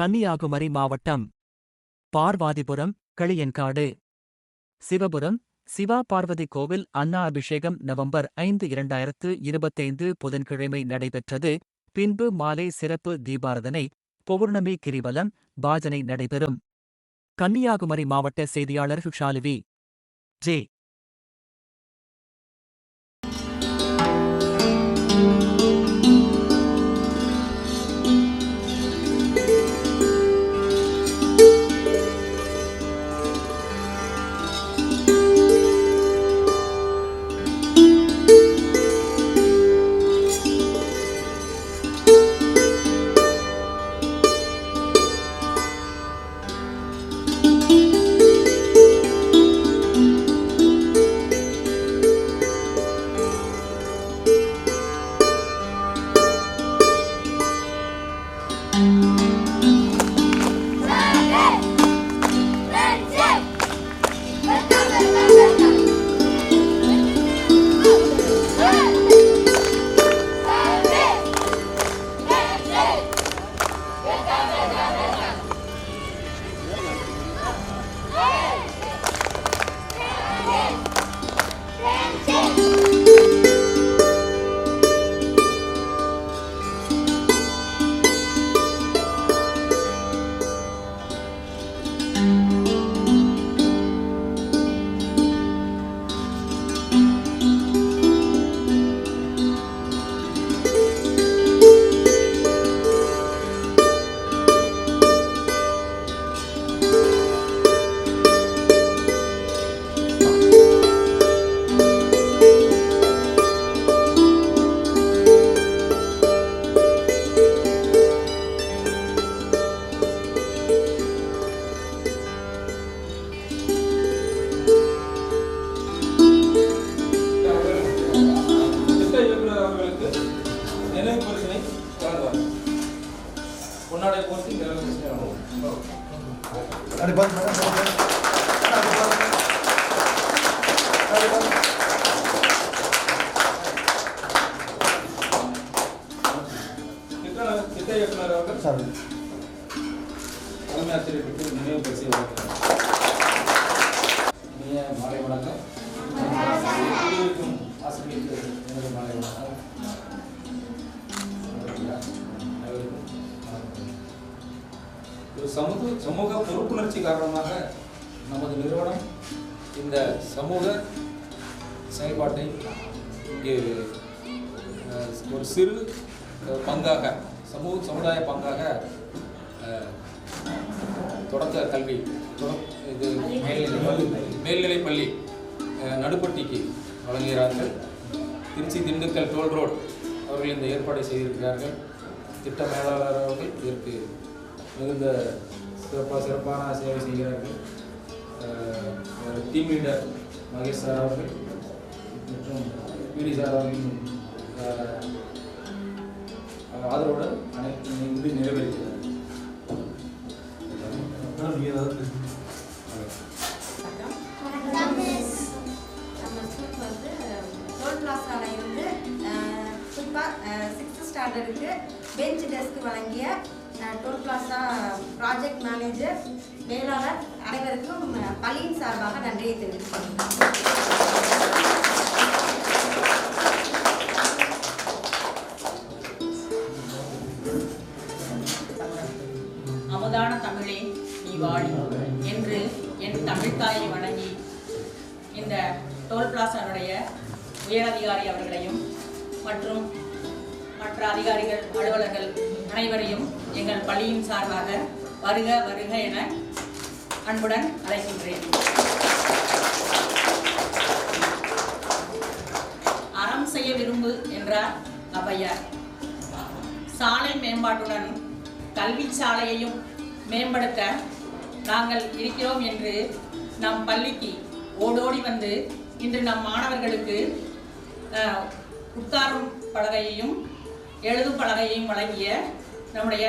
கன்னியாகுமரி மாவட்டம் பார்வாதிபுரம் களியன்காடு. சிவபுரம் சிவா பார்வதி கோவில் அன்னா அபிஷேகம் நவம்பர் ஐந்து இரண்டாயிரத்து இருபத்தைந்து புதன்கிழமை நடைபெற்றது. பின்பு மாலை சிறப்பு தீபாரதனை பௌர்ணமி கிரிவலம் பாஜனை நடைபெறும். கன்னியாகுமரி மாவட்ட செய்தியாளர் ஷாலிவி. ஜே. ఉన్నాడే పూర్తి అరే బంద్ ఇక్కడ ఇక్కడ చెప్పినారు సార్ சமூக சமூக பொறுப்புணர்ச்சி காரணமாக நமது நிறுவனம் இந்த சமூக செயல்பாட்டை இங்கே ஒரு சிறு பங்காக சமூக சமுதாய பங்காக தொடக்க கல்வி தொட- இது மேல்நிலை பள்ளி மேல்நிலைப் பள்ளி நடுப்பட்டிக்கு வழங்குகிறார்கள். திருச்சி திண்டுக்கல் டோல் ரோட் அவர்கள் இந்த ஏற்பாடை செய்திருக்கிறார்கள். திட்ட மேலாளர் அவர்கள் இதற்கு மிகுந்த சிறப்பாக சிறப்பான சேவை செய்கிறார்கள். டீம் லீடர் மகேஷ் சார் அவர்கள் மற்றும் பிடி சார் அவர்களின் ஆதரவுடன் அனைத்து இது நிறைவேறுகிறது வந்து சிக்ஸ்த் ஸ்டாண்டர்டுக்கு பெஞ்ச் டெஸ்க் வழங்கிய டோல் பிளாசா ப்ராஜெக்ட் மேனேஜர் மேலாளர் அனைவருக்கும் பள்ளியின் சார்பாக நன்றியை தெரிவித்துக் அமுதான தமிழே நீ வாழி என்று என் தமிழ்த்தாயை வணங்கி இந்த டோல் பிளாசானுடைய உயரதிகாரி அவர்களையும் மற்றும் மற்ற அதிகாரிகள் அலுவலர்கள் அனைவரையும் எங்கள் பள்ளியின் சார்பாக வருக வருக என அன்புடன் அழைக்கின்றேன். அறம் செய்ய விரும்பு என்றார் அவ்வையார் சாலை மேம்பாட்டுடன் கல்வி சாலையையும் மேம்படுத்த நாங்கள் இருக்கிறோம் என்று நம் பள்ளிக்கு ஓடோடி வந்து இன்று நம் மாணவர்களுக்கு உட்காரும் பலகையையும் எழுதும் பலகையையும் வழங்கிய நம்முடைய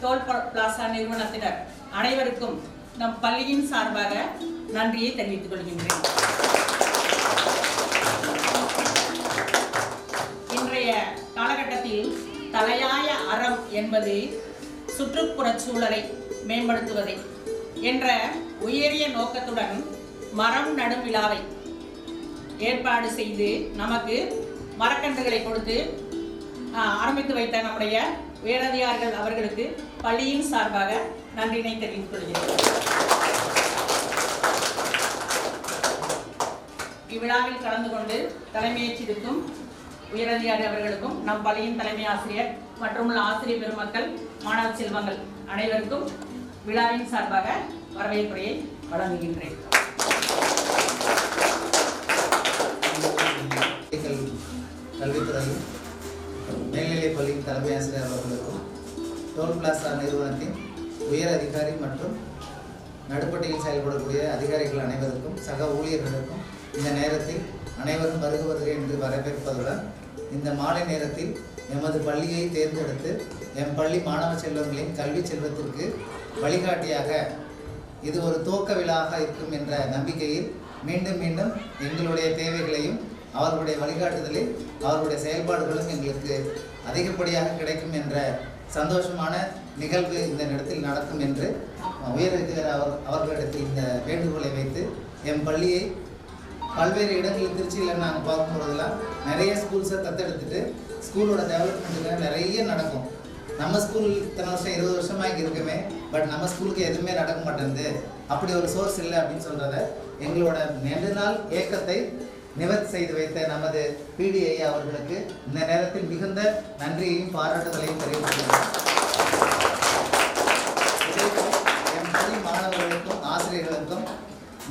தோல் பிளாசா நிறுவனத்தினர் அனைவருக்கும் நம் பள்ளியின் சார்பாக நன்றியை தெரிவித்துக் கொள்கின்றேன். இன்றைய காலகட்டத்தில் தலையாய அறம் என்பது சுற்றுப்புறச் சூழலை மேம்படுத்துவதை என்ற உயரிய நோக்கத்துடன் மரம் நடும் விழாவை ஏற்பாடு செய்து நமக்கு மரக்கன்றுகளை கொடுத்து ஆஹ், ஆரம்பித்து வைத்த நம்முடைய உயரதிகாரிகள் அவர்களுக்கு பள்ளியின் சார்பாக நன்றினை தெரிவித்துக் கொள்கிறேன். இவ்விழாவில் கலந்து கொண்டு தலைமையேற்றிருக்கும் உயரதிகாரி அவர்களுக்கும் நம் பள்ளியின் தலைமை ஆசிரியர் மற்றும் உள்ள ஆசிரியர் பெருமக்கள் மாணவ செல்வங்கள் அனைவருக்கும் விழாவின் சார்பாக வரவேற்புரையை வழங்குகின்றேன். கல்வித்துறையும் மேல்நிலைப் பள்ளியின் தலைமை ஆசிரியர் அவர்களுக்கும் டோல் பிளாசா நிறுவனத்தின் உயர் அதிகாரி மற்றும் நடுப்பட்டியில் செயல்படக்கூடிய அதிகாரிகள் அனைவருக்கும் சக ஊழியர்களுக்கும் இந்த நேரத்தில் அனைவரும் வருக வருக என்று வரவேற்பதுடன் இந்த மாலை நேரத்தில் எமது பள்ளியை தேர்ந்தெடுத்து எம் பள்ளி மாணவ செல்வங்களின் கல்வி செல்வத்திற்கு வழிகாட்டியாக இது ஒரு துவக்க விழாவாக இருக்கும் என்ற நம்பிக்கையில் மீண்டும் மீண்டும் எங்களுடைய தேவைகளையும் அவர்களுடைய வழிகாட்டுதலில் அவர்களுடைய செயல்பாடுகளும் எங்களுக்கு அதிகப்படியாக கிடைக்கும் என்ற சந்தோஷமான நிகழ்வு இந்த இடத்தில் நடக்கும் என்று உயரதிகார அவர் அவர்களிடத்தில் இந்த வேண்டுகோளை வைத்து எம் பள்ளியை பல்வேறு இடங்களில் திருச்சியில் நாங்கள் பார்க்கும்போதெல்லாம் நிறைய ஸ்கூல்ஸை தத்தெடுத்துட்டு ஸ்கூலோட டெவலப்மெண்ட்டுக்காக நிறைய நடக்கும். நம்ம ஸ்கூல் இத்தனை வருஷம் இருபது வருஷமா இங்கே இருக்குமே பட் நம்ம ஸ்கூலுக்கு எதுவுமே நடக்க மாட்டேங்குது. அப்படி ஒரு சோர்ஸ் இல்லை அப்படின்னு சொல்கிறத எங்களோட நெடு நாள் ஏக்கத்தை நிவர்த்தி செய்து வைத்த நமது பிடிஐ அவர்களுக்கு இந்த நேரத்தில் மிகுந்த நன்றியையும் பாராட்டுதலையும் தெரிவித்துள்ளேன் என் மாணவர்களுக்கும் ஆசிரியர்களுக்கும்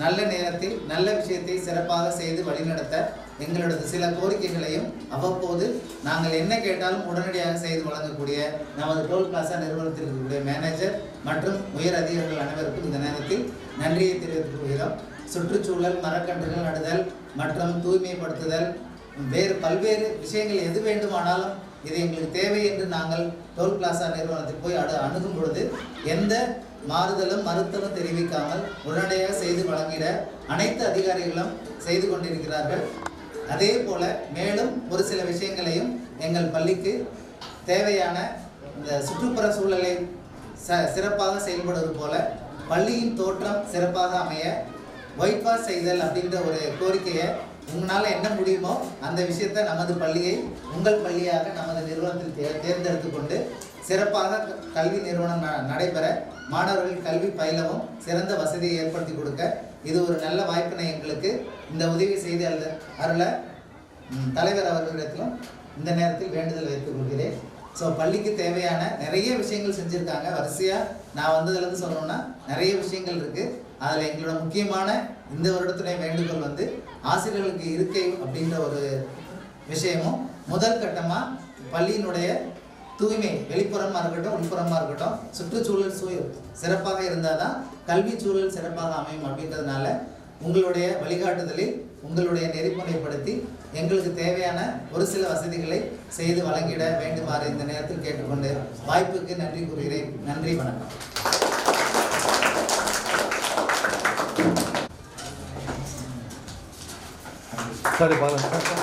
நல்ல நேரத்தில் நல்ல விஷயத்தை சிறப்பாக செய்து வழிநடத்த எங்களது சில கோரிக்கைகளையும் அவ்வப்போது நாங்கள் என்ன கேட்டாலும் உடனடியாக செய்து வழங்கக்கூடிய நமது டோல் பிளாசா நிறுவனத்தில் இருக்கக்கூடிய மேனேஜர் மற்றும் உயர் அதிகாரிகள் அனைவருக்கும் இந்த நேரத்தில் நன்றியை தெரிவித்துக் கொள்கிறோம். சுற்றுச்சூழல் மரக்கன்றுகள் நடுதல் மற்றும் தூய்மைப்படுத்துதல். வேறு பல்வேறு விஷயங்கள் எது வேண்டுமானாலும் இது எங்களுக்கு தேவை என்று நாங்கள் டோல் பிளாசா நிறுவனத்தில் போய் அடு அணுகும் பொழுது எந்த மாறுதலும் மறுத்தலும் தெரிவிக்காமல் உடனடியாக செய்து வழங்கிட அனைத்து அதிகாரிகளும் செய்து கொண்டிருக்கிறார்கள். அதே போல மேலும் ஒரு சில விஷயங்களையும் எங்கள் பள்ளிக்கு தேவையான இந்த சுற்றுப்புற சூழலை ச சிறப்பாக செயல்படுவது போல பள்ளியின் தோற்றம் சிறப்பாக அமைய ஒயிட் வாஷ் செய்தல் அப்படின்ற ஒரு கோரிக்கையை உங்களால் என்ன முடியுமோ அந்த விஷயத்தை நமது பள்ளியை உங்கள் பள்ளியாக நமது நிறுவனத்தில் தே தேர்ந்தெடுத்து கொண்டு சிறப்பாக க- கல்வி நிறுவனம் ந- நடைபெற மாணவர்கள் கல்வி பயிலவும் சிறந்த வசதியை ஏற்படுத்தி கொடுக்க இது ஒரு நல்ல வாய்ப்பினை எங்களுக்கு இந்த உதவி செய்து அல்ல அருள தலைவர் அவர்களிடத்திலும் இந்த நேரத்தில் வேண்டுதல் வைத்துக் கொள்கிறேன். ஸோ பள்ளிக்கு தேவையான நிறைய விஷயங்கள் செஞ்சுருக்காங்க. வரிசையாக நான் வந்ததுலேருந்து சொல்லணும்னா நிறைய விஷயங்கள் இருக்குது அதில் எங்களோட முக்கியமான இந்த வருடத்துடைய வேண்டுகோள் வந்து ஆசிரியர்களுக்கு இருக்கை அப்படின்ற ஒரு விஷயமும் முதல் கட்டமாக பள்ளியினுடைய தூய்மை வெளிப்புறமாக இருக்கட்டும் உள்புறமாக இருக்கட்டும் சுற்றுச்சூழல் சூ சிறப்பாக இருந்தால் தான் கல்வி சூழல் சிறப்பாக அமையும் அப்படின்றதுனால உங்களுடைய வழிகாட்டுதலில் உங்களுடைய நெறிமுறைப்படுத்தி எங்களுக்கு தேவையான ஒரு சில வசதிகளை செய்து வழங்கிட வேண்டுமாறு இந்த நேரத்தில் கேட்டுக்கொண்டு வாய்ப்புக்கு நன்றி கூறுகிறேன். நன்றி வணக்கம். சரி பாருங்க.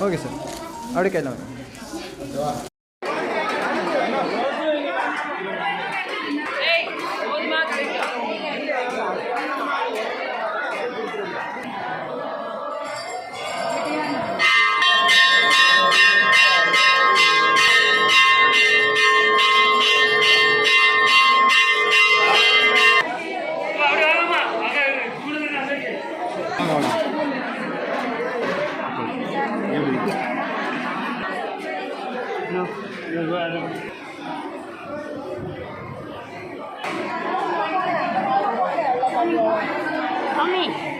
ஓகே சார் அப்படியே கையில் Tommy.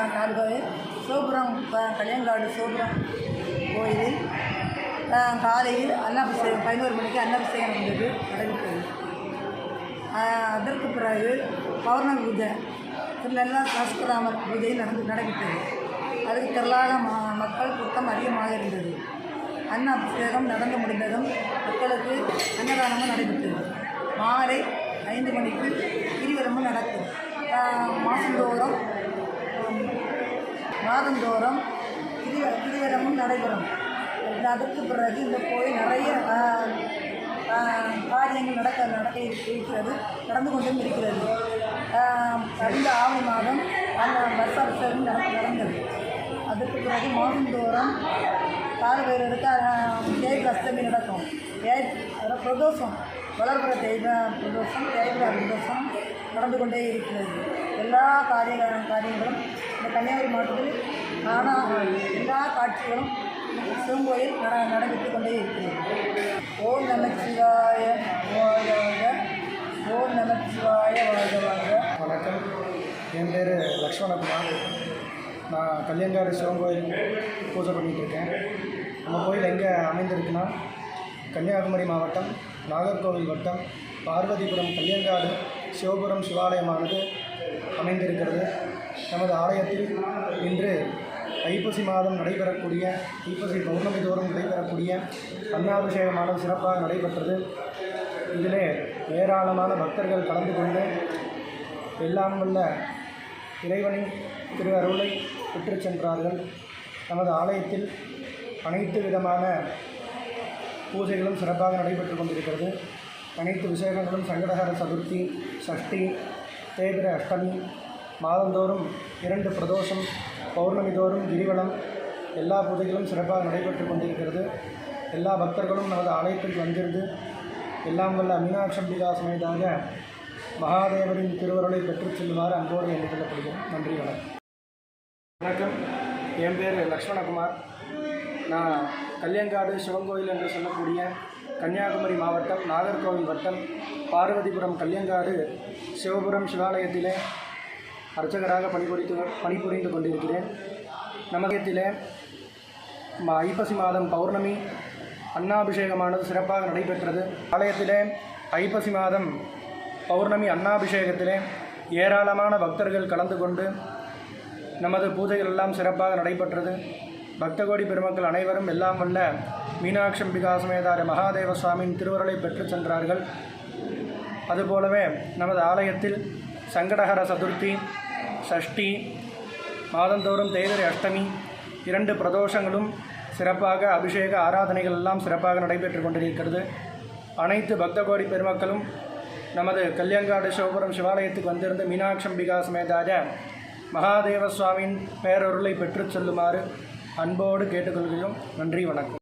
நாலு நாடுகோயில் சோபுரம் ப- கல்யாங்காடு சிவபுரம் கோயிலில் காலையில் அன்னாபிஷேகம் பதினோரு மணிக்கு அன்னாபிஷேகம் நடந்தது நடைபெற்றது அஹ், அதற்கு பிறகு பௌர்ணமி பூஜை. திருநெல்லா சாஸ்திராமர் பூஜை நடந்து நடைபெற்றது அதுக்கு திரளாக மக்கள் கூட்டம் அதிகமாக இருந்தது. அன்னாபிஷேகம் நடந்து முடிந்ததும் மக்களுக்கு அன்னதானமும் நடைபெற்றது. மாலை ஐந்து மணிக்கு கிரிவலமும் நடக்கும். மாதந்தோறும் மாதந்தோறும் கிரி கிரிவலமும் நடைபெறும். அதற்கு பிறகு இந்த கோயில் நிறைய காரியங்கள் நடக்க நடக்க இருக்கிறது நடந்து கொண்டும் இருக்கிறது. கடந்த ஆவணி மாதம் அந்த வருஷாபிஷேகம் நட- நடந்தது. அதற்கு பிறகு மாதந்தோறும் காலவேலருக்கு தேய்ப அஷ்டமி நடக்கும். தேய் பிரதோஷம் வளர்ப்புற தெய்வ பிரதோஷம் தேய்புர பிரதோஷம் நடந்து கொண்டே இருக்கிறது. எல்லா காரிய காரியங்களும் இந்த கன்னியாகுமரி மாவட்டத்தில் நானா எல்லா காட்சிகளும் சிவங்கோயில் நட நடைபெற்று கொண்டே இருக்கிறது ஓம் நமச்சிவாய வாழ்க ஓம் நமச்சிவாய வாழ்க வாழ்க வணக்கம். என் பேர் லக்ஷ்மணகுமார் நான் கல்யாண்காடு சிவன் கோயில் பூஜை பண்ணிகிட்டு இருக்கேன். நம்ம கோயில் எங்கே அமைந்திருக்குன்னா கன்னியாகுமரி மாவட்டம் நாகர்கோவில் வட்டம் பார்வதிபுரம் கல்யாங்காடு சிவபுரம் சிவாலயமானது அமைந்திருக்கிறது. நமது ஆலயத்தில் இன்று ஐப்பசி மாதம் நடைபெறக்கூடிய ஐப்பசி பௌர்ணமி தோறும் நடைபெறக்கூடிய அன்னாபிஷேகமானது சிறப்பாக நடைபெற்றது. இதிலே ஏராளமான பக்தர்கள் கலந்து கொண்டு எல்லாம் உள்ள இறைவனின் திரு அருளை பெற்று சென்றார்கள். நமது ஆலயத்தில் அனைத்து விதமான பூஜைகளும் சிறப்பாக நடைபெற்று கொண்டிருக்கிறது. அனைத்து விசேஷங்களும் சங்கடகர சதுர்த்தி சஷ்டி தேபிர அஷ்டமி மாதந்தோறும் இரண்டு பிரதோஷம் பௌர்ணமி தோறும் கிரிவலம் எல்லா பூஜைகளும் சிறப்பாக நடைபெற்று கொண்டிருக்கிறது. எல்லா பக்தர்களும் நமது ஆலயத்தில் வந்திருந்து எல்லாம் வல்ல மீனாட்சம்பிகா சமேதாக மகாதேவரின் திருவருளை பெற்றுச் செல்லுமாறு அன்போடு என்று சொல்லப்படுகிறோம் நன்றி வணக்கம். வணக்கம். என் பேர் லக்ஷ்மணகுமார். நான் கல்யாங்காடு சிவங்கோயில் என்று சொல்லக்கூடிய கன்னியாகுமரி மாவட்டம் நாகர்கோவில் வட்டம் பார்வதிபுரம் கல்யங்காடு சிவபுரம் சிவாலயத்திலே அர்ச்சகராக பணிபுரித்து பணிபுரிந்து கொண்டிருக்கிறேன். நமகத்தில் ஐப்பசி மாதம் பௌர்ணமி அன்னாபிஷேகமானது சிறப்பாக நடைபெற்றது. ஆலயத்திலே ஐப்பசி மாதம் பௌர்ணமி அன்னாபிஷேகத்திலே ஏராளமான பக்தர்கள் கலந்து கொண்டு நமது பூஜைகள் எல்லாம் சிறப்பாக நடைபெற்றது. பக்தகோடி பெருமக்கள் அனைவரும் எல்லாம் வல்ல மீனாட்சி அம்பிகாசமேதார மகாதேவ சுவாமியின் திருவருளை பெற்றுச் சென்றார்கள். அதுபோலவே நமது ஆலயத்தில் சங்கடஹர சதுர்த்தி சஷ்டி மாதந்தோறும் தேய்திரை அஷ்டமி இரண்டு பிரதோஷங்களும் சிறப்பாக அபிஷேக ஆராதனைகள் எல்லாம் சிறப்பாக நடைபெற்று கொண்டிருக்கிறது. அனைத்து பக்தகோடி பெருமக்களும் நமது கல்யாங்காடு சிவபுரம் சிவாலயத்துக்கு வந்திருந்த மீனாட்சம்பிகா சமேதாஜ மகாதேவ சுவாமியின் பேரொருளை பெற்றுச் செல்லுமாறு அன்போடு கேட்டுக்கொள்கிறோம். நன்றி வணக்கம்.